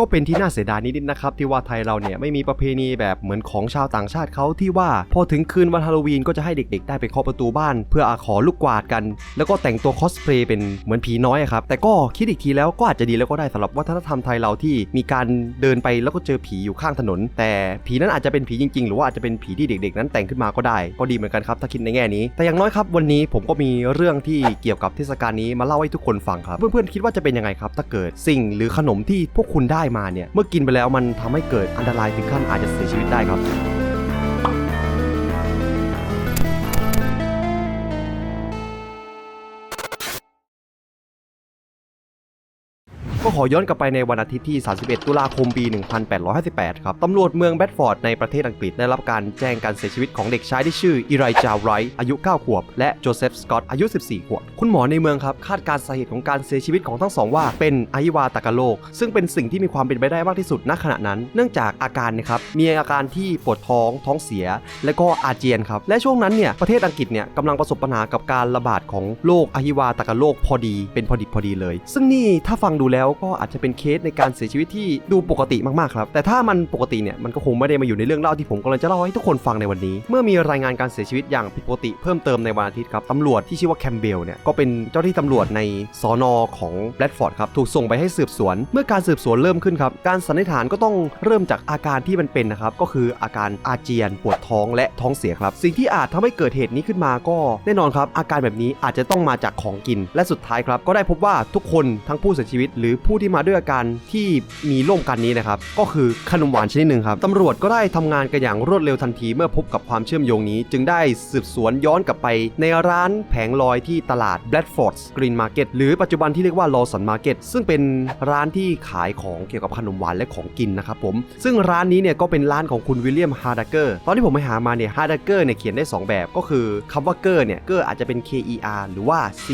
ก็เป็นที่น่าเสียดายนิดๆนะครับ ที่ว่าไทยเราเนี่ยไม่มีประเพณีแบบเหมือนของชาวต่างชาติเขาที่ว่าพอถึงคืนวันฮาโลวีนก็จะให้เด็กๆ ได้ไปเคาะประตูบ้าน เพื่ออาขอลูกกวาดกัน แล้วก็แต่งตัวคอสเพลย์เป็นเหมือนผีน้อยครับ แต่ก็คิดอีกทีแล้วก็อาจจะดีแล้วก็ได้สำหรับวัฒนธรรมไทยเราที่มีการเดินไปแล้วก็เจอผีอยู่ข้างถนน แต่ผีนั้นอาจจะเป็นผีจริงๆ หรือว่าอาจจะเป็นผีที่เด็กๆ นั้นแต่งขึ้นมาก็ได้ ก็ดีเหมือนกันครับถ้าคิดในแง่นี้ แต่อย่างน้อยครับวันนี้ผมก็มีเรื่องที่เกี่ยวกับเทศกาลนี้มาเล่าให้ทุกคนฟังครับเพื่อนๆคิดว่าจะเป็นยังไงครับถ้าเกิดสิ่งหรือขนมที่พวกคุณได้มาเนี่ย เมื่อกินไปแล้วมันทำให้เกิดอันตรายถึงขั้นอาจจะเสียชีวิตได้ครับ ขอย้อนกลับไปในวันอาทิตย์ที่ 31 ตุลาคมปี 1858 ครับ ตำรวจเมืองแบดฟอร์ดในประเทศอังกฤษได้รับการแจ้งการเสียชีวิตของเด็กชายที่ชื่ออีไรจาไรท์อายุ 9 ขวบ และโจเซฟสกอตอายุ 14 ขวบ คุณหมอในเมืองครับ คาดการสาเหตุของการเสียชีวิตของทั้งสองว่าเป็นอิวาตกโรคซึ่งเป็นสิ่งที่มีความเป็นไปได้มากที่สุดณขณะนั้น เนื่องจากอาการเนะครับมีอาการที่ปวดท้องท้องเสีย และก็อาเจียนครับและช่วงนั้นเนี่ยประเทศอังกฤษเนี่ยกำลังประสบปัญหากับการระบาดของโรคอิวาตกโรคพอดีเป็นพอดิบพอดีเลย ซึ่งนี่ถ้าฟังดูแล้วก็็อาจจะเป็นเคสในการเสียชีวิตที่ดูปกติมากๆครับแต่ถ้ามันปกติเนี่ยมันก็คงไม่ได้มาอยู่ในเรื่องเล่าที่ผมกำลังจะเล่าให้ทุกคนฟังในวันนี้ เมื่อมีรายงานการเสียชีวิตอย่างผิดปกติเพิ่มเติมในวันอาทิตย์ครับตำรวจที่ชื่อว่าแคมเบลเนี่ยก็เป็นเจ้าที่ตำรวจในสอนอของแบดฟอร์ดครับถูกส่งไปให้สืบสวน เมื่อการสืบสวนเริ่มขึ้นครับการสันนิษฐานก็ต้องเริ่มจากอาการที่มันเป็นนะครับก็คืออาการอาเจียนปวดท้องและท้องเสียครับ สิ่งที่อาจทำให้เกิดเหตุนี้ขึ้นมาก็แน่นอนครับอาการแบบนี้อาจจะต้องมาจากของกิน และสุดท้ายครับก็ได้พบว่าทุกคนทั้งผู้เสียชีวิตหรือผู้ที่มาด้วยอาการที่มีร่วมกันนี้นะครับ ก็คือขนมหวานชนิดหนึ่งครับตำรวจก็ได้ทำงานกันอย่างรวดเร็วทันทีเมื่อพบกับความเชื่อมโยงนี้ จึงได้สืบสวนย้อนกลับไปในร้านแผงลอยที่ตลาด Bradford Green Market หรือปัจจุบันที่เรียกว่า Lawson Market ซึ่งเป็นร้านที่ขายของเกี่ยวกับขนมหวานและของกินนะครับผม ซึ่งร้านนี้เนี่ยก็เป็นร้านของคุณวิลเลียมฮาร์ดเกอร์ตอนที่ผมไปหามาเนี่ยฮาร์ดเกอร์เนี่ยเขียนได้ 2 แบบก็คือคำว่าเกอร์เนี่ยเกอร์อาจจะเป็น K E R หรือว่า C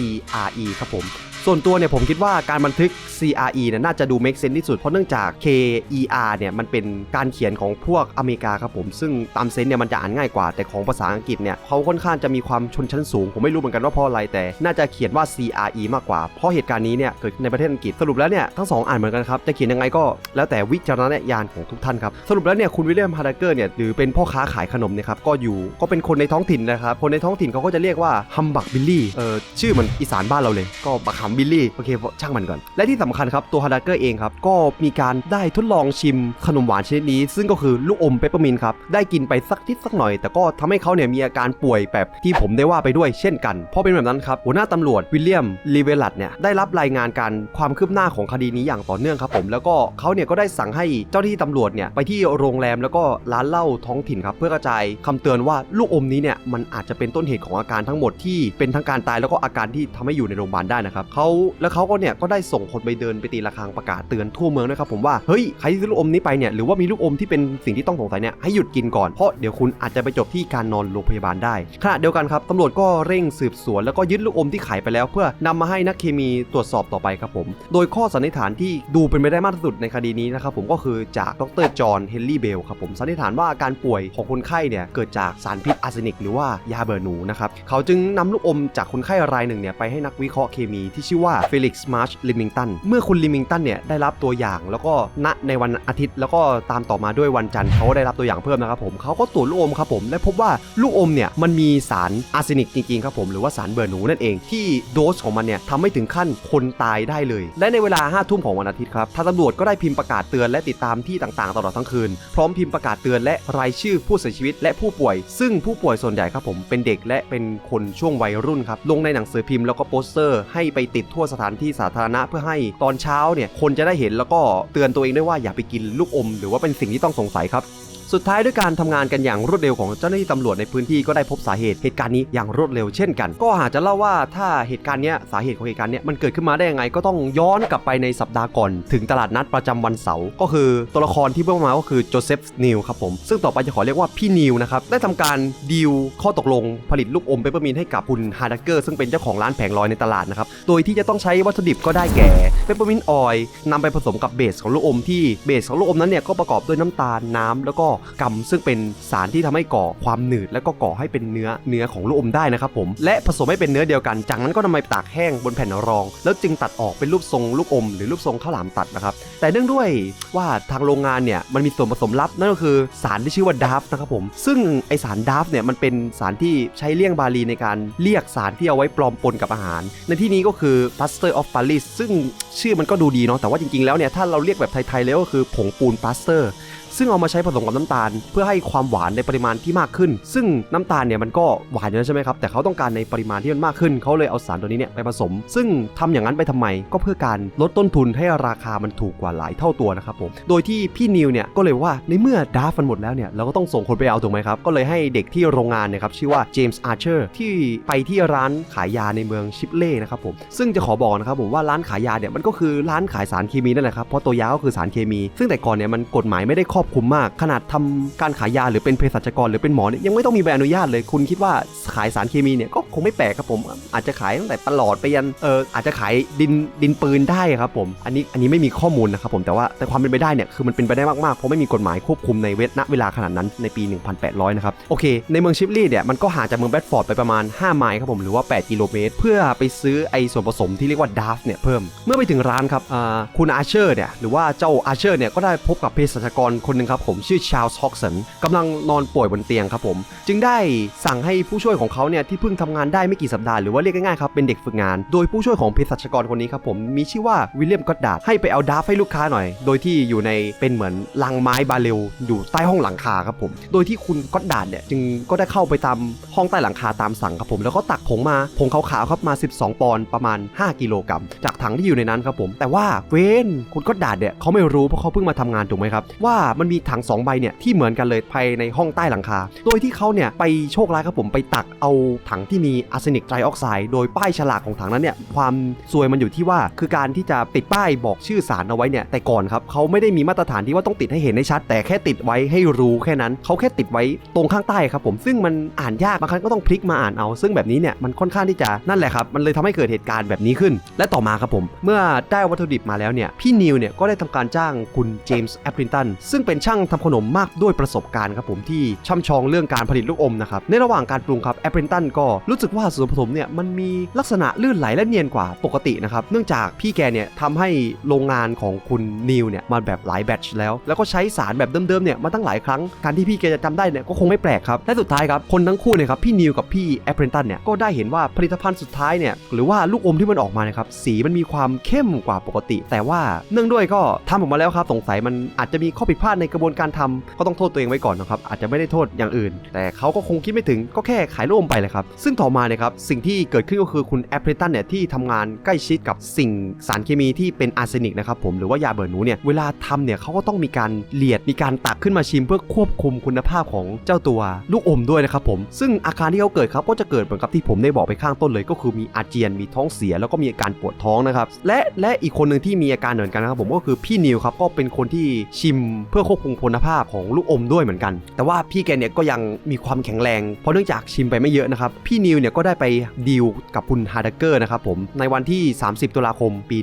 R E ครับผม ส่วนตัวเนี่ยผมคิดว่าการบันทึก CRE เนี่ยน่าจะดู make sense ที่สุด เพราะเนื่องจาก KER เนี่ยมันเป็นการเขียนของพวกอเมริกาครับผม ซึ่งตามเซนส์เนี่ยมันจะอ่านง่ายกว่า แต่ของภาษาอังกฤษเนี่ยเขาค่อนข้างจะมีความชนชั้นสูง ผมไม่รู้เหมือนกันว่าเพราะอะไร แต่น่าจะเขียนว่า CRE มากกว่า เพราะเหตุการณ์นี้เนี่ยเกิดในประเทศอังกฤษ สรุปแล้วเนี่ยทั้งสองอ่านเหมือนกันครับ จะเขียนยังไงก็แล้วแต่วิจารณญาณของทุกท่านครับ สรุปแล้วเนี่ยคุณวิลเลียมฮาร์ดเกอร์เนี่ยหรือเป็นพ่อค้าขายขนมเนี่ยครับ ก็อยู่ ก็เป็นคนในท้องถิ่นนะครับ คนในท้องถิ่นเขาก็จะเรียกว่าฮัมบักบิลลี่ เออชื่อเหมือนอีสานบ้านเราเลย ก็บักฮัมบิลลี่โอเคช่างมันก่อน และที่สำคัญครับตัวฮาร์ดเกอร์เองครับก็มีการได้ทดลองชิมขนมหวานชนิดนี้ ซึ่งก็คือลูกอมเปปเปอร์มินครับได้กินไปสักนิดสักหน่อย แต่ก็ทำให้เขาเนี่ยมีอาการป่วยแบบที่ผมได้ว่าไปด้วยเช่นกันพอเป็นแบบนั้นครับหัวหน้าตำรวจวิลเลียมลีเวลัตเนี่ยได้รับรายงานการความคืบหน้าของคดีนี้อย่างต่อเนื่องครับผมแล้วก็เขาเนี่ยก็ได้สั่งให้เจ้าหน้าที่ตำรวจเนี่ยไปที่โรงแรมแล้วก็ร้านเหล้าท้องถิ่นครับเพื่อกระจายคำเตือนว่าลูกอมนี้เนี่ยมันอาจจะเป็นต้นเหตุของอาการทั้งหมดที่เป็นทั้งการตายแล้วก็อาการที่ทำให้อยู่ในโรงพยาบาลได้นะครับเขาแล้วเขาก็เนี่ยก็ได้ส่งคนไปเดินไปตีระฆังประกาศเตือนทั่วเมืองด้วยครับผมว่าเฮ้ยใครที่ซื้อลูกอมนี้ไปเนี่ยหรือว่ามีลูกอมที่เป็นสิ่งที่ต้องสงสัยเนี่ยให้หยุดกินก่อนเพราะเดี๋ยวคุณอาจจะไปจบที่การนอนโรงพยาบาลได้ขณะเดียวกันครับตำรวจก็เร่งสืบสวนแล้วก็ยึดลูกอมที่ขายไปแล้ว เพื่อนำมาให้นักเคมีตรวจสอบต่อไปครับผม โดยข้อสันนิษฐานที่ดูเป็นไปได้มากที่สุดในคดีนี้นะครับผมก็คือจากดรจอห์นเฮนรี่เบลครับผมสันนิษฐานว่าอาการป่วยของคนไข้เนี่ยเกิดจากสารพิษอาร์เซนิก หรือว่ายาเบื่อหนูนะครับเขาจึงนำลูกอมจากคนไข้รายหนึ่งเนี่ยไปให้นักวิเคราะห์เคมีที่ชื่อว่าเฟลิกซ์มาร์ชลิมิงตันเมื่อคุณลิมิงตันเนี่ยได้รับตัวอย่างแล้วก็ณในวันอาทิตย์ แล้วก็ตามต่อมาด้วยวันจันทร์เขาก็ได้รับตัวอย่างเพิ่มนะครับผมเขาก็ตรวจลูกอมครับผมและพบว่าลูกอมเนี่ยมันมีสารอาร์เซนิกจริงๆครับผมหรือว่าสารเบื่อหนูนั่นเองที่โดสของมันเนี่ยทำให้ถึงขั้นคนตายได้เลย และในเวลา5้าทุ่มของวันอาทิตย์ครับทางตำรวจก็ได้พิมพ์ประกาศเตือนและติดตามที่ต่างๆ ตลอดทั้งคืน พร้อมพิมพ์ประกาศเตือนและรายชื่อผู้เสียชีวิต และผู้ป่วย ซึ่งผู้ป่วยส่วนใหญ่ครับผมเป็นเด็กและเป็นคนช่วงวัยรุ่นครับลงในหนังสือพิมพ์แล้วก็โปสเตอร์ให้ไปติดทั่วสถานที่สาธารณะเพื่อให้ตอนเช้าเนี่ยคนจะได้เห็นแล้วก็เตือนตัวเองด้วยว่าอย่าไปกินลูกอม หรือว่าเป็นสิ่งที่ต้องสงสัยครับ สุดท้ายด้วยการทำงานกันอย่างรวดเร็วของเจ้าหน้าที่ตำรวจในพื้นที่ก็ได้พบสาเหตุเหตุการณ์นี้อย่างรวดเร็วเช่นกัน ก็หากจะเล่าว่าถ้าเหตุการณ์เนี้ยสาเหตุของเหตุการณ์เนี้ยมันเกิดขึ้นมาได้ยังไงก็ต้องย้อนกลับไปในสัปดาห์ก่อน ถึงตลาดนัดประจำวันเสาร์ก็คือตัวละครที่เพิ่มมาก็คือโจเซฟนิวครับผมซึ่งต่อไปจะขอเรียกว่าพี่นิวนะครับได้ทำการดีลข้อตกลงผลิตลูกอมเปเปอร์มินให้กับคุณฮาร์ดเกอร์ซึ่งเป็นเจ้าของร้านแผงลอยในตลาดนะครับโดยที่จะต้องใช้วัตถุดิบก็ได้แก่เปเปอร์มินออยล์นำไปผสมกับเบสของลูกอมที่เบสของลูกอมนั้นเนี่ยก็ประกอบด้วยน้ำตาลน้ำแล้วก็กำซึ่งเป็นสารที่ทำให้ก่อความหนืด และก็ก่อให้เป็นเนื้อเนื้อของลูกอมได้นะครับผมและผสมให้เป็นเนื้อเดียวกัน จากนั้นก็นำไปตากแห้งบนแผ่นรอง แล้วจึงตัดออกเป็นรูปทรงลูกอม หรือรูปทรงข้าวหลามตัดนะครับแต่เนื่องด้วยว่าทางโรงงานเนี่ยมันมีส่วนผสมลับนั่นก็คือสารที่ชื่อว่าดาฟนะครับผมซึ่งไอสารดาฟเนี่ยมันเป็นสารที่ใช้เลี่ยงบาลีในการเรียกสารที่เอาไว้ปลอมปนกับอาหาร ในที่นี้ก็คือ plaster of Paris ซึ่งชื่อมันก็ดูดีเนาะแต่ว่าจริงๆแล้วเนี่ยถ้าเราเรียกแบบไทยๆแล้วก็คือผงปูน plaster ซึ่งเอามาใช้ผสมกับน้ำตาล เพื่อให้ความหวานในปริมาณที่มากขึ้น ซึ่งน้ำตาลเนี่ยมันก็หวานอยู่แล้วใช่ไหมครับแต่เขาต้องการในปริมาณที่มันมากขึ้นเขาเลยเอาสารตัวนี้เนี่ยไปผสม ซึ่งทำอย่างนั้นไปทำไมก็เพื่อการลดต้นทุนให้ราคามันถูกกว่าหลายเท่าตัวนะครับผมโดยที่พี่นิวเนี่ยก็เลยว่าในเมื่อดาฟันหมดแล้วเนี่ยเราก็ต้องส่งคนไปเอาถูกไหมครับก็เลยให้เด็กที่โรงงานเนี่ยครับชื่อว่าเจมส์อาร์เชอร์ที่ไปที่ร้านขายยาในเมืองชิปเล่นะครับผมซึ่งจะขอบอกนะครับผมว่าร้านขายยาเนี่ยมันก็คือร้านขายสารเคมีนั่นแหละครับเพราะตัวยาก็คือสารเคมี ซึ่งแต่ก่อนเนี่ยมันกฎหมายไม่ได้ครอบคลุมมากขนาดทำการขายยาหรือเป็นเภสัชกรหรือเป็นหมอเนี่ยยังไม่ต้องมีใบอนุญาตเลย คุณคิดว่าขายสารเคมีเนี่ยก็คงไม่แปลกครับผม อาจจะขายตั้งแต่ตลอดไปยันเอออาจจะขายดินดินปืนได้ครับผม อันนี้อันนี้ไม่มีข้อมูลนะครับผมแต่ว่าแต่ความเป็นไปได้เนี่ยคือมันเป็นไปได้มากๆเพราะไม่มีกฎหมายควบคุมในเวทณเวลาขนาดนั้นในปี 1800 นะครับโอเค ในเมืองชิปลีเนี่ยมันก็ห่างจากเมืองแบดฟอร์ดไปประมาณ 5 ไมล์ครับผมหรือว่า 8 กิโลเมตร เพื่อไปซื้อไอส่วนผสมที่เรียกว่าดาฟเนี่ยเพิ่มเมื่อไปถึงร้านครับอ่าคุณอาเชอร์เนี่ยหรือว่าเจ้าอาเชอร์เนี่ยก็ได้พบกับเภสัชกรคนหนึ่งครับผมชื่อชาลส์ฮอกสันกำลังนอนป่วยบนเตียงครับผม จึงได้สั่งให้ผู้ช่วยของเขาเนี่ยที่เพิ่งทำงานได้ไม่กี่สัปดาห์หรือว่าเรียกง่ายๆครับเป็นเด็กฝึกงาน โดยผู้ช่วยของเภสัชกรคนนี้ครับผมมีชื่อว่าวิลเลียมก็อดดาร์ดให้ไปเอาดาฟให้ลูกค้าหน่อย โดยที่อยู่ในเป็นเหมือนลังไม้บาเรลอยู่ใต้ห้องหลังคาครับผม โดยที่คุณก็อดดาร์ดเนี่ยจึงก็ได้เข้าไปตามห้องใต้หลังคาตามสั่งครับผมแล้วก็ตักผงมาผงขาวๆครับมา 12 ปอนด์ประมาณ 5 กิโลกรัมจากถังที่อยู่ในนั้นครับผม แต่ว่าเวนคุณก็อดดาร์ดเนี่ยเขาไม่รู้เพราะเขาเพิ่งมาทำงานถูกไหมครับว่ามันมีถังสองใบเนี่ยที่เหมือนกันเลยภายในห้องใต้หลังคา โดยที่เขาเนี่ยไปโชคร้ายครับผมไปตักเอาถังที่มีอาร์เซนิกไตรออกไซด์โดยป้ายฉลากของถังนั้นเนี่ยความซวยมันอยู่ที่ว่าคือการที่จะติดป้ายบอกชื่อสารเอาไว้เนี่ยแต่ก่อนครับเขาไม่ได้มีมาตรฐานที่ว่าต้องติดให้เห็นได้ชัด แต่แค่ติดไว้ให้รู้แค่นั้นเขาแค่ติดไว้ตรงข้างใต้ครับผมซึ่งมันอ่านยากบางครั้งก็ต้องพลิกมาอ่านเอา ซึ่งแบบนี้เนี่ยมันค่อนข้างที่จะนั่นแหละครับมันเลยทำให้เกิดเหตุการณ์แบบนี้ขึ้น และต่อมาครับผม เมื่อได้วัตถุดิบมาแล้วเนี่ยพี่นิวเนี่ยก็ได้ทำการจ้างคุณเจมส์แอปรินตันซึ่งเป็นช่างทำขนมมากด้วยประสบการณ์ครับผมที่ช่ำชองเรื่องการผลิตลูกอมนะครับในระหว่างการปรุงครับแอปรินตันก็รู้สึกว่าส่วนผสมเนี่ยมันมีลักษณะลื่นไหลและเนียนกว่าปกตินะครับเนื่องจากพี่แกเนี่ยทำให้โรงงานของคุณนิวเนี่ยมาแบบหลายแบตช์แล้ว แล้วก็ใช้สารแบบเดิมๆเนี่ยมาตั้งหลายครั้งการที่พี่แกจะจำได้เนี่ยก็คงไม่แปลกครับและสุดท้ายครับคนทั้งคู่เนี่ยครับพี่นิวกับพี่แอปรินตันเนี่ยก็ได้เห็นว่าผลิตภัณฑ์สุดท้ายเนี่ยหรือว่าลูกอมที่มันออกมานะครับสีมันมีความเข้มกว่าปกติ แต่ว่าเนื่องด้วยก็ทำออกมาแล้วครับสงสัยมันอาจจะมีข้อผิดพลาดในกระบวนการทำก็ต้องโทษตัวเองไว้ก่อนนะครับอาจจะไม่ได้โทษอย่างอื่น แต่เขาก็คงคิดไม่ถึงก็แค่ขายลูกอมไปเลยครับซึ่งต่อมาเนี่ยครับสิ่งที่เกิดขึ้นก็คือคุณแอปเรินตันเนี่ยที่ทำงานใกล้ชิดกับสิ่งสารเคมีที่เป็นอาร์เซนิกนะครับผมหรือว่ายาเบื่อหนูเนี่ยเวลาทำเนี่ยเขาก็ต้องมีการเลียดมีการตักขึ้นมาชิม เพื่อควบคุมคุณภาพของเจ้าตัวลูกอมด้วยนะครับผมซึ่งอาการที่เขาเกิดครับก็จะเกิดเหมือนกับที่ผมได้บอกไปข้างต้นเลย ก็คือมีอาเจียนมีท้องเสีย แล้วก็มีอาการปวดท้องนะครับและและอีกคนหนึ่งที่มีอาการเหมือนกันนะครับผมก็คือพี่นิวครับก็เป็นคนที่ชิมเพื่อควบคุมคุณภาพของลูกอมด้วยเหมือนกัน แต่ว่าพี่แกเนี่ยก็ยังมีความแข็งแรง เพราะเนื่องจากชิมไปไม่เยอะนะครับ พี่นิวเนี่ยก็ได้ไปดีลกับคุณฮาร์ดเกอร์นะครับผมในวันที่ 30 ตุลาคมปี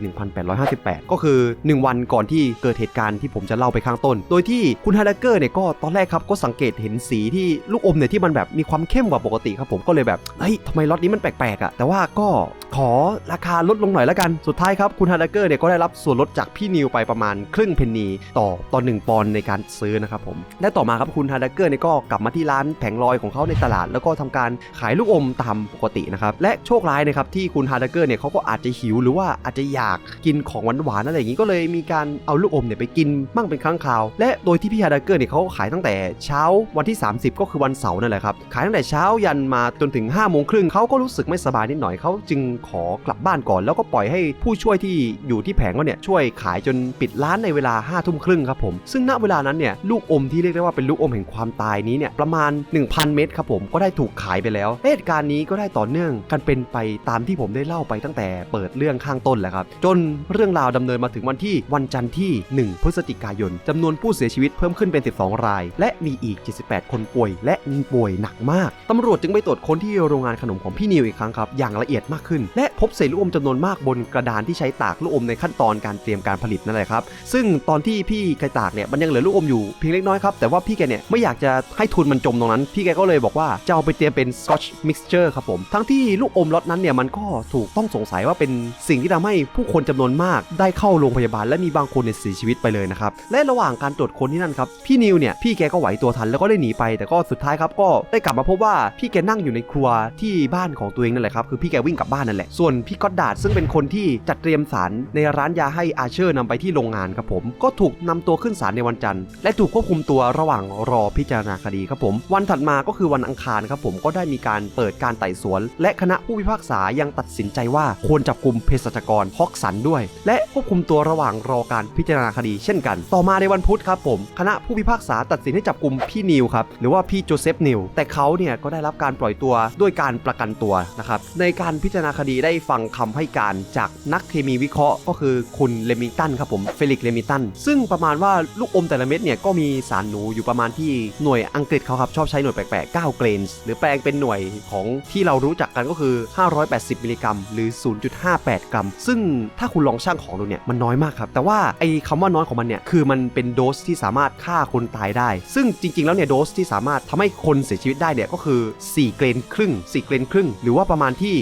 1858 ก็คือ 1 วันก่อนที่เกิดเหตุการณ์ที่ผมจะเล่าไปข้างต้น โดยที่คุณฮาร์ดเกอร์เนี่ยก็ตอนแรกครับก็สังเกตเห็นสีที่ลูกอมเนี่ยที่มันแบบมีความเข้มกว่าปกติครับผมก็เลยแบบเฮ้ยทำไมล็อตนี้มันแปลกๆอะ่ะแต่ว่าก็ขอราคาลดลงหน่อยแล้วกันสุดท้ายครับคุณฮาร์ดเกอร์เนี่ยก็ได้รับส่วนลดจากพี่นิวไปประมาณครึ่งเพนนีต่อต่อ1ปอนด์ในการซื้อนะครับผมและต่อมาครับคุณฮาร์ดเกอร์เนี่ยก็กลับมาที่ร้านแผงลอยของเขาในตลาด แล้วก็ทำการขายลูกอมตามปกตินะครับ และโชคร้ายนะครับที่คุณฮาร์ดเกอร์เนี่ยเขาก็อาจจะหิวหรือว่าอาจจะอยากกินของหวานๆอะไรอย่างนี้ก็เลยมีการเอาลูกอมเนี่ยไปกินมั่งเป็นครั้งคราว และโดยที่พี่ฮาร์ดเกอร์เนี่ยเขาก็ขายตั้งแต่เช้าวันที่ 30 ก็คือวันเสาร์นั่นแหละครับขายตั้งแต่เช้ายันมาจนถึง5้าโมงครึ่งเขาก็รู้สึกไม่สบายนิดหน่อยเขาจึงขอกลับบ้านก่อน แล้วก็ปล่อยให้ผู้ช่วยที่อยู่ที่แผงเขาเนี่ยช่วยขายจนปิดร้านในเวลา5้าทุ่มครึ่งครับผมซึ่งณเวลานั้นเนี่ยลูกอมที่เรียกได้ว่าเป็นลูกอมแห่งความตายนี้เนี่ยประมาณ 1,000 เม็ดครับผมก็ได้ถูกขายไปแล้วเหตุการณ์นี้ก็ได้ต่อเนื่องกันเป็นไปตามที่ผมได้เล่าไปตั้งแต่เปิดเรื่องข้างต้นแหละครับ จนเรื่องราวดำเนินมาถึงวันที่วันจันทร์ที่ 1 พฤศจิกายนจำนวนผู้เสียชีวิตเพิ่มขึ้นเป็น 12 ราย และมีอีก 78 คนป่วย และมีป่วยหนักมากตำรวจจึงไปตรวจค้นที่โรงงานขนมของพี่นิวอีกครั้งครับ อย่างละเอียดมากขึ้น และพบเศษลูกอมจำนวนมากบนกระดานที่ใช้ตากลูกอมในขั้นตอนการเตรียมการผลิตนั่นแหละครับ ซึ่งตอนที่พี่ไกตากเนี่ยมันยังยังเหลือลูกอมอยู่เพียงเล็กน้อยครับ แต่ว่าพี่แกเนี่ยไม่อยากจะให้ทุนมันจมตรงนั้น พี่แกก็เลยบอกว่าจะเอาไปเตรียมเป็น Scotch Mixture ครับผม ทั้งที่ลูกอมล็อตนั้นเนี่ยมันก็ถูกต้องสงสัยว่าเป็นสิ่งที่ทำให้ผู้คนจำนวนมากได้เข้าโรงพยาบาลและมีบางคนเนี่ยเสียชีวิตไปเลยนะครับ และระหว่างการตรวจคนที่นั่นครับ พี่นิวเนี่ยพี่แกก็ไหวตัวทันแล้วก็ได้หนีไป แต่ก็สุดท้ายครับก็ได้กลับมาพบว่าพี่แกนั่งอยู่ในครัวที่บ้านของตัวเองนั่นแหละครับคือพี่แกวิ่งกลับบ้านนั่นแหละส่วนพี่ก็อดดาดซึ่งเป็นคนที่จัดเตรียมสารในร้านยาให้อาเชอร์นำไปที่โรงงานครับผมก็ถูกนำตัวขึ้นศาลในวันจันทร์และถูกควบคุมตัวระหว่างรอพิจารณาคดีครับผม วันถัดมาก็คือวันอังคารครับผมก็ได้มีการเปิดการไต่สวน และคณะผู้พิพากษายังตัดสินใจว่าควรจับกลุ่มเภสัชกรฮอกสันด้วย และควบคุมตัวระหว่างรอการพิจารณาคดีเช่นกัน ต่อมาในวันพุธครับผม คณะผู้พิพากษาตัดสินให้จับกลุ่มพี่นิวครับหรือว่าพี่โจเซฟนิวแต่เขาเนี่ยก็ได้รับการปล่อยตัวด้วยการประกันตัวนะครับในการพิจารณาคดีได้ฟังคำให้การจากนักเคมีวิเคราะห์ ก็คือคุณเลมิงตันครับผมเฟลิกเลมิงตันซึ่งประมาณว่าลูกอมแต่ละเม็ดเนี่ยก็มีสารหนูอยู่ประมาณที่หน่วยอังกฤษเขาครับชอบใช้หน่วยแปลกๆ9เกรนส์หรือแปลงเป็นหน่วยของที่เรารู้จักกันก็คือ 580 มิลลิกรัม หรือ 0.58 กรัม ซึ่งถ้าคุณลองช่างของดูเนี่ยมันน้อยมากครับ แต่ว่าไอ้คำว่าน้อยของมันเนี่ยคือมันเป็นโดสที่สามารถฆ่าคนตายได้ ซึ่งจริง ๆ แล้วเนี่ยโดสที่สามารถทำให้คนเสียชีวิตได้เนี่ยก็คือ 4 เกรนครึ่ง 4 เกรนครึ่ง หรือว่าประมาณที่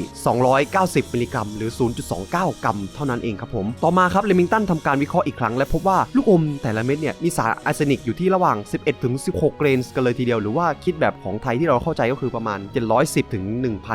290 มิลลิกรัม หรือ 0.29 กรัม เท่านั้นเองครับผม ต่อมาครับเลมิงตันทำการวิเคราะห์อีกครั้งและพบว่าลูกอมแต่ละเม็ดเนี่ยมีสารอาร์เซนิกอยู่ที่ระหว่าง 11 ถึง 16 เกรนส์กันเลยทีเดียว หรือว่าคิดแบบของไทยที่เราเข้าใจก็คือประมาณ 710 ถึง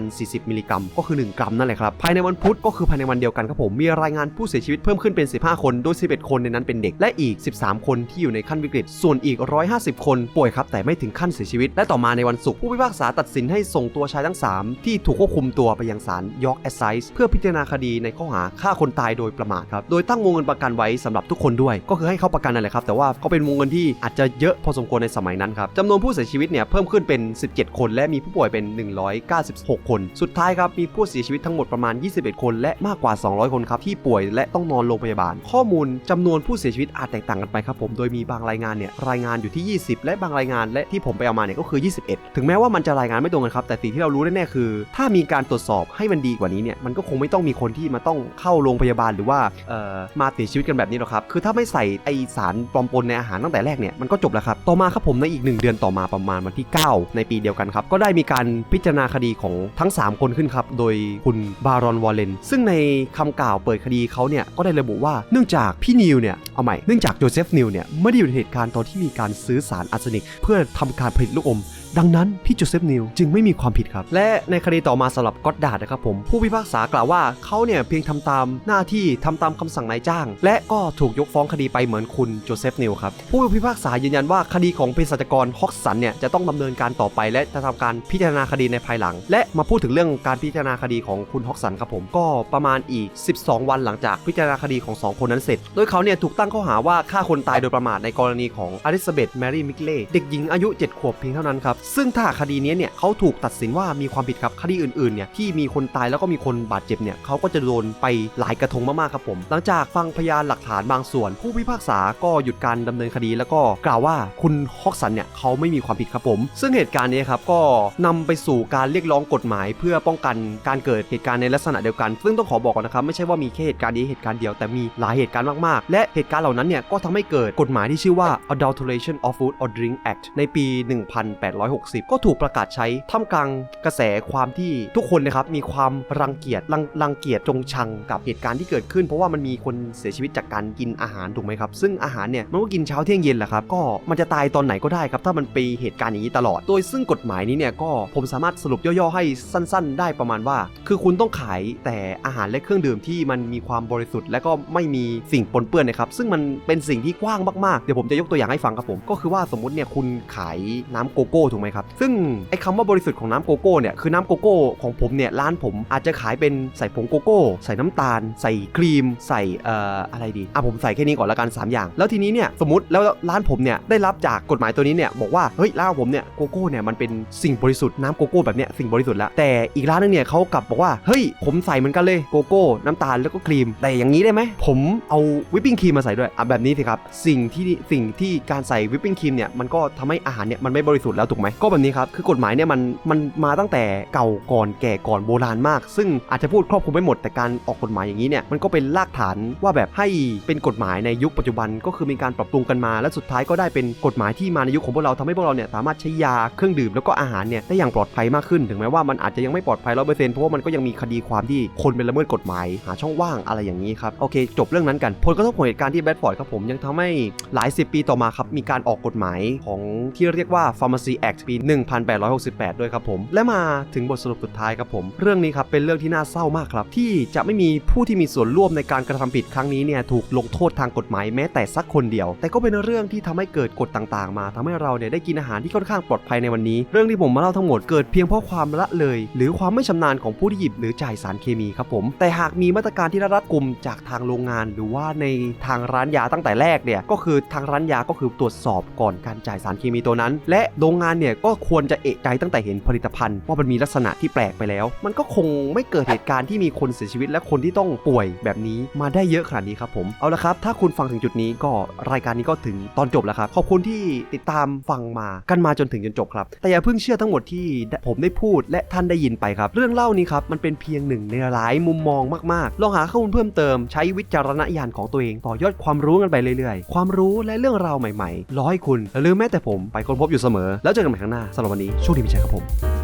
1,040 มิลลิกรัม ก็คือ 1 กรัมนั่นแหละครับ ภายในวันพุธก็คือภายในวันเดียวกันครับผม มีรายงานผู้เสียชีวิตเพิ่มขึ้นเป็น 15 คน โดย 11 คนในนั้นเป็นเด็ก และอีก 13 คนที่อยู่ในขั้นวิกฤต ส่วนอีก 150 คนป่วยครับ แต่ไม่ถึงขั้นเสียชีวิต และต่อมาในวันศุกร์ผู้พิพากษาตัดสินให้ส่งตัวชายทั้ง 3 ที่ถูกควบคุมตัวไปยังศาลยอร์กแอสไซส์เพื่อพิจารณาคดีในข้อหาฆ่าคนตายโดยประมาทครับ โดยตั้งวงเงินประกันไว้สำหรับทุกคนด้วย ก็คือให้เขาประกันนั่นแหละครับ แต่ว่าก็เป็นวงเงินที่อาจจะะเยอะพอสมควรในสมัยนั้นครับจำนวนผู้เสียชีวิตเนี่ยเพิ่มขึ้นเป็น 17 คน และมีผู้ป่วยเป็น 196 คน สุดท้ายครับมีผู้เสียชีวิตทั้งหมดประมาณ 21 คน และมากกว่า 200 คนครับที่ป่วยและต้องนอนโรงพยาบาล ข้อมูลจำนวนผู้เสียชีวิตอาจแตกต่างกันไปครับผมโดยมีบางรายงานเนี่ยรายงานอยู่ที่ 20 และบางรายงานและที่ผมไปเอามาเนี่ยก็คือ 21 ถึงแม้ว่ามันจะรายงานไม่ตรงกันครับแต่สิ่งที่เรารู้แน่ๆคือ ถ้ามีการตรวจสอบให้มันดีกว่านี้เนี่ยมันก็คงไม่ต้องมีคนที่มาต้องเข้าโรงพยาบาลหรือว่าเอ่อมาเสียชีวิตกันแบบนี้หรอกครับคือถ้าไม่ใส่ไอสารปลอมปนในอาหารตั้งแต่แรกเนี่ยมันก็จบแล้วครับ ต่อมาครับผมในอีก 1 เดือนต่อมาประมาณวันที่ 9 ในปีเดียวกันครับ ก็ได้มีการพิจารณาคดีของทั้ง 3 คนขึ้นครับ โดยคุณบารอนวอลเลน ซึ่งในคำกล่าวเปิดคดีเขาเนี่ย ก็ได้ระบุว่าเนื่องจากพี่นิวเนี่ย เอาใหม่ เนื่องจากโจเซฟนิวเนี่ยไม่ได้อยู่ในเหตุการณ์ตอนที่มีการซื้อสารอาร์เซนิก เพื่อทำการผลิตลูกอม ดังนั้นพี่โจเซฟนิวจึงไม่มีความผิดครับ และในคดีต่อมาสำหรับก็อดดาร์ดนะครับผมผู้พิพากษากล่าวว่าเขาเนี่ยเพียงทำตามหน้าที่ทำตามคำสั่งนายจ้าง และก็ถูกยกฟ้องคดีไปเหมือนคุณโจเซฟนิวครับผู้พิพากษายืนยันว่าคดีของเภสัชกรฮอกสันเนี่ยจะต้องดำเนินการต่อไป และจะทำการพิจารณาคดีในภายหลัง และมาพูดถึงเรื่องการพิจารณาคดีของคุณฮอกสันครับผมก็ประมาณอีก 12 วันหลังจากพิจารณาคดีของสองคนนั้นเสร็จโดยเขาเนี่ยถูกตั้งข้อหาว่าฆ่าคนตายโดยประมาทในกรณีของอลิซาเบธแมรี่มิกเล่เด็กหญิงอายุ 7 ขวบเพียงเท่านั้นครับซึ่งถ้าคดีนี้เนี่ยเขาถูกตัดสินว่ามีความผิดครับคดีอื่นๆเนี่ยที่มีคนตายแล้วก็มีคนบาดเจ็บเนี่ยเขาก็จะโดนไปหลายกระทงมากๆครับผม หลังจากฟังพยานหลักฐานบางส่วน ผู้พิพากษาก็หยุดการดำเนินคดี แล้วก็กล่าวว่าคุณฮอกสันเนี่ยเขาไม่มีความผิดครับผม ซึ่งเหตุการณ์นี้ครับก็นำไปสู่การเรียกร้องกฎหมาย เพื่อป้องกันการเกิดเหตุการณ์ในลักษณะเดียวกัน ซึ่งต้องขอบอกนะครับไม่ใช่ว่ามีแค่เหตุการณ์นี้เหตุการณ์เดียวแต่มีหลายเหตุการณ์มากๆ และเหตุการณ์เหล่านั้นเนี่ยก็ทำให้เกิดกฎหมายที่ชื่อว่า Adulteration of Food or Drink Act ในปี1860 ก็ถูกประกาศใช้ท่ามกลางกระแสความที่ทุกคนนะครับมีความรังเกียจรังรังเกียจจงชังกับเหตุการณ์ที่เกิดขึ้น เพราะว่ามันมีคนเสียชีวิตจากการกินอาหารถูกไหมครับ ซึ่งอาหารเนี่ยมันก็กินเช้าเที่ยงเย็นแหละครับก็มันจะตายตอนไหนก็ได้ครับถ้ามันไปเหตุการณ์อย่างนี้ตลอด โดยซึ่งกฎหมายนี้เนี่ยก็ผมสามารถสรุปย่อๆให้สั้น ๆ ได้ประมาณว่า คือคุณต้องขายแต่อาหารและเครื่องดื่มที่มันมีความบริสุทธิ์และก็ไม่มีสิ่งปนเปื้อนนะครับซึ่งมันเป็นสิ่งที่กว้างมากๆเดี๋ยวผมจะยกตัวอย่างให้ฟังครับผมก็คือว่าสมมติเนี่ยคุณขายน้ำโกโก้ถูกไหมครับ ซึ่งไอ้คำว่าบริสุทธิ์ของน้ำโกโก้เนี่ยคือน้ำโกโก้ของผมเนี่ยร้านผมอาจจะขายเป็นใส่ผงโกโก้ ใส่น้ำตาล ใส่ครีม ใส่เอ่ออะไรดีอะผมใส่แค่นี้ก่อนละกันสามอย่าง แล้วทีนี้เนี่ยสมมติแล้วร้านผมเนี่ยได้รับจากกฎหมายตัวนี้เนี่ยบอกว่าเฮ้ยร้านผมเนี่ยโกโก้เนี่ยมันเป็นสิ่งบริสุทธิ์น้ำโกโก้แบบเนี้ยสิ่งบริสุทธิ์แล้วแต่อีกร้านนึงเนี่ยเขากลับบอกว่าเฮ้ยผมใส่เหมือนกันเลยโกโก้น้ำตาลแล้วก็ครีม แต่อย่างนี้ได้ไหมผมเอาวิปปิ้งครีมมาใส่ด้วยอะแบบนี้สิครับสิ่งที่สิ่งที่การใส่วิปปิ้งครีมเนี่ยมันก็ทำให้อาหารเนี่ยมันไม่บริสุทธิ์แล้วถูกไหมก็แบบนี้ครับ คือกฎหมายเนี่ยมันมันมาตั้งแต่เก่าก่อนแก่ก่อนโบราณมาก ซึ่งอาจจะพูดครอบคลุมไม่หมดแต่การออกกฎหมายอย่างนี้เนี่ยมันก็เป็นรากฐานว่าแบบให้เป็นกฎหมายในยุคปัจจุบันก็คือมีการปรับปรุงกันมา และสุดท้ายก็ได้เป็นกฎหมายที่มาในยุคของพวกเราทำให้พวกเราเนี่ยสามารถใช้ยาเครื่องดื่มแล้วก็อาหารเนี่ยได้อย่างปลอดภัยมากขึ้น ถึงแม้ว่ามันอาจจะยังไม่ปลอดภัยร้อยเปอร์เซ็นต์เพราะว่ามันก็ยังมีคดีความที่คนเป็นละเมิดกฎหมายหาช่องว่างอะไรอย่างนี้ครับโอเค จบเรื่องนั้นกันผลกระทบของเหตุการณ์ที่แบดฟอร์ดครับผมยังทำให้หลายสิบปีต่อมาครับมีการออกกฎหมายของที่เรียกว่า Pharmacy Act ปี 1868 ด้วยครับผม และมาถึงบทสรุปสุดท้ายครับผม เรื่องนี้ครับเป็นเรื่องที่น่าเศร้ามากครับ ที่จะไม่มีผู้ที่มีส่วนร่วมในการกระทำผิดครั้งนี้เนี่ยถูกลงโทษทางกฎหมายแม้แต่สักคนเดียว แต่ก็เป็นเรื่องที่ทำให้เกิดกฎต่างๆ มาทำให้เราเนี่ยได้กินอาหารที่ค่อนข้างปลอดภัยในวันนี้ เรื่องที่ผมมาเล่าทั้งหมดเกิดเพียงเพราะความละเลย หรือความไม่ชำนาญของผู้ที่หยิบหรือจ่ายสารเคมีครับผม แต่หากมีมาตรการที่รัดกุมจากทางโรงงาน หรือว่าในทางร้านยาตั้งแต่แรกเนี่ยก็คือทางร้านยาก็คือตรวจสอบก่อนการจ่ายสารเคมีตัวนั้น และโรงงานเนี่ยก็ควรจะเอะใจตั้งแต่เห็นผลิตภัณฑ์ว่ามันมีลักษณะที่แปลกไปแล้ว มันก็คงไม่เกิดเหตุการณ์ที่มีคนเสียชีวิตและคนที่ต้องป่วยแบบนี้มาได้เยอะขนาดนี้ครับผมเอาละครับ ถ้าคุณฟังถึงจุดนี้ก็รายการนี้ก็ถึงตอนจบแล้วครับขอบคุณที่ติดตามฟังมากันมาจนถึงจนจบครับ แต่อย่าเพิ่งเชื่อทั้งหมดที่ผมได้พูดและท่านได้ยินไปครับ เรื่องเล่านี้ครับมันเป็นเพียงหนึ่งในหลายมุมมองมากๆลองหาข้อมูลเพิ่มเติมใช้วิจารณญาณของตัวเองต่อยอดความรู้กันไปเรื่อยๆ ความรู้และเรื่องราวใหม่ๆร้อให้คุณหรือแม้แต่ผมไปค้นพบอยู่เสมอ แล้วเจอกันใหม่ครั้งหน้าสำหรับวันนี้โชคดีมีชัยครับผม